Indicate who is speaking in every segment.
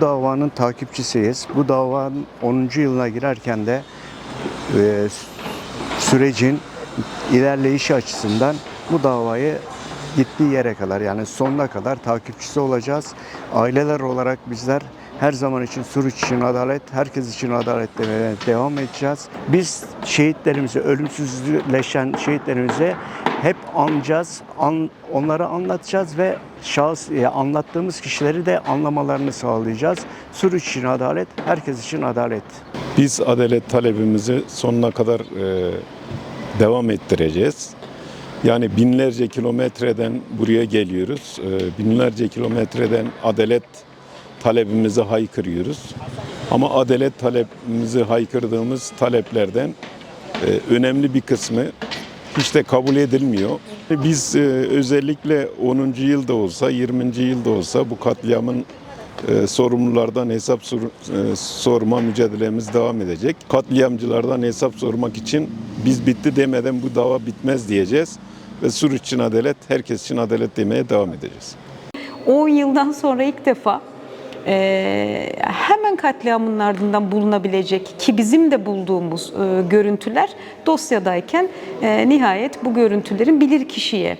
Speaker 1: davanın takipçisiyiz. Bu davanın 10. yılına girerken de e, sürecin ilerleyişi açısından bu davayı gittiği yere kadar yani sonuna kadar takipçisi olacağız. Aileler olarak bizler her zaman için Suruç için adalet, herkes için adalet demeye devam edeceğiz. Biz şehitlerimizi, ölümsüzleşen şehitlerimize hep anacağız, an, onları anlatacağız ve şahıs e, anlattığımız kişileri de anlamalarını sağlayacağız. Suruç için adalet, herkes için adalet.
Speaker 2: Biz adalet talebimizi sonuna kadar e, devam ettireceğiz. Yani binlerce kilometreden buraya geliyoruz. E, binlerce kilometreden adalet talebimizi haykırıyoruz. Ama adalet talebimizi haykırdığımız taleplerden e, önemli bir kısmı hiç de kabul edilmiyor. Biz e, özellikle 10. yılda olsa, 20. yılda olsa bu katliamın e, sorumlulardan hesap sor- e, sorma mücadelemiz devam edecek. Katliamcılardan hesap sormak için biz bitti demeden bu dava bitmez diyeceğiz ve Suruç için adalet, herkes için adalet demeye devam edeceğiz.
Speaker 3: 10 yıldan sonra ilk defa e, hemen katliamın ardından bulunabilecek ki bizim de bulduğumuz e, görüntüler dosyadayken e, nihayet bu görüntülerin bilir kişiye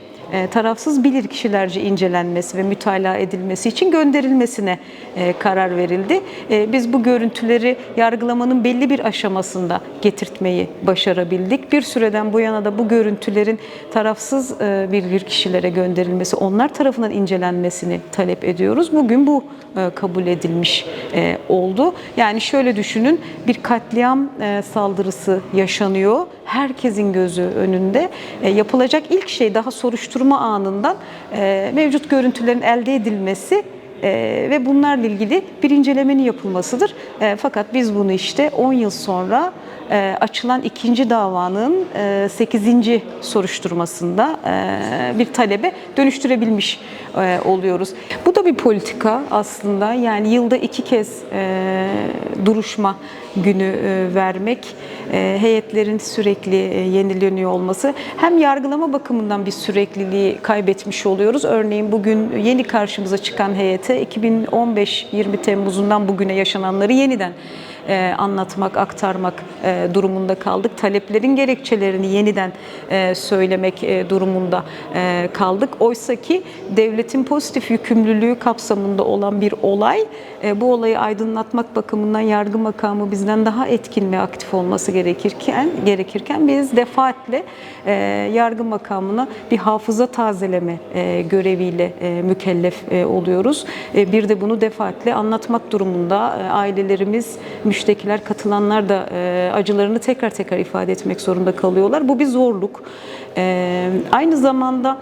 Speaker 3: tarafsız bilir kişilerce incelenmesi ve mütalaa edilmesi için gönderilmesine e, karar verildi. E, Biz bu görüntüleri yargılamanın belli bir aşamasında getirtmeyi başarabildik. Bir süreden bu yana da bu görüntülerin tarafsız e, bilir kişilere gönderilmesi, onlar tarafından incelenmesini talep ediyoruz. Bugün bu e, kabul edilmiş e, oldu. Yani şöyle düşünün, bir katliam e, saldırısı yaşanıyor. Herkesin gözü önünde. E, Yapılacak ilk şey daha soruşturma anından e, mevcut görüntülerin elde edilmesi e, ve bunlarla ilgili bir incelemenin yapılmasıdır. E, fakat biz bunu işte 10 yıl sonra e, açılan ikinci davanın e, 8. soruşturmasında e, bir talebe dönüştürebilmiş e, oluyoruz. Bu da bir politika aslında yani yılda iki kez duruşma günü vermek, heyetlerin sürekli yenileniyor olması hem yargılama bakımından bir sürekliliği kaybetmiş oluyoruz. Örneğin bugün yeni karşımıza çıkan heyete 2015-20 Temmuz'undan bugüne yaşananları yeniden e, anlatmak, aktarmak e, durumunda kaldık. Taleplerin gerekçelerini yeniden e, söylemek e, durumunda e, kaldık. Oysa ki devletin pozitif yükümlülüğü kapsamında olan bir olay, e, bu olayı aydınlatmak bakımından yargı makamı bizden daha etkin ve aktif olması gerekirken gerekirken biz defaatle e, yargı makamına bir hafıza tazeleme e, göreviyle e, mükellef e, oluyoruz. E, bir de bunu defaatle anlatmak durumunda e, ailelerimiz, müştekiler, katılanlar da e, acılarını tekrar tekrar ifade etmek zorunda kalıyorlar. Bu bir zorluk. E, aynı zamanda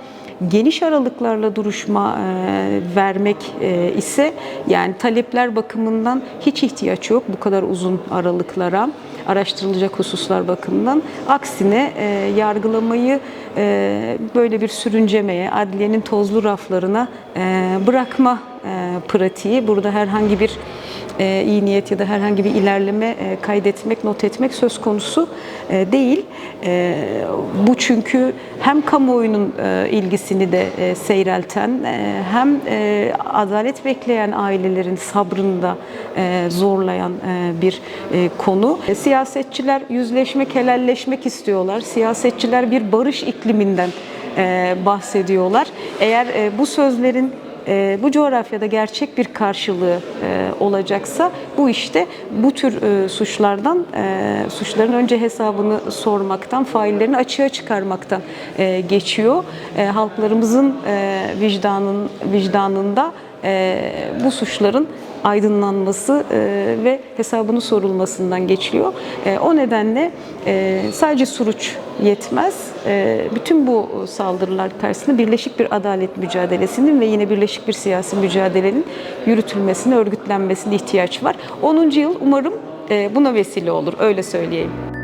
Speaker 3: geniş aralıklarla duruşma e, vermek e, ise yani talepler bakımından hiç ihtiyaç yok bu kadar uzun aralıklara araştırılacak hususlar bakımından. Aksine e, yargılamayı e, böyle bir sürüncemeye, adliyenin tozlu raflarına e, bırakma e, pratiği burada herhangi bir e, iyi niyet ya da herhangi bir ilerleme e, kaydetmek, not etmek söz konusu e, değil. E, bu çünkü hem kamuoyunun e, ilgisini de e, seyrelten e, hem e, adalet bekleyen ailelerin sabrını da e, zorlayan e, bir e, konu. E, siyasetçiler yüzleşmek, helalleşmek istiyorlar. Siyasetçiler bir barış ikliminden e, bahsediyorlar. Eğer e, bu sözlerin e, bu coğrafyada gerçek bir karşılığı e, olacaksa bu işte bu tür e, suçlardan e, suçların önce hesabını sormaktan, faillerini açığa çıkarmaktan e, geçiyor. E, halklarımızın e, vicdanın vicdanında bu suçların aydınlanması e, ve hesabının sorulmasından geçiliyor. E, o nedenle e, sadece Suruç yetmez. E, bütün bu saldırılar karşısında birleşik bir adalet mücadelesinin ve yine birleşik bir siyasi mücadelenin yürütülmesine, örgütlenmesine ihtiyaç var. 10. yıl umarım e, buna vesile olur, öyle söyleyeyim.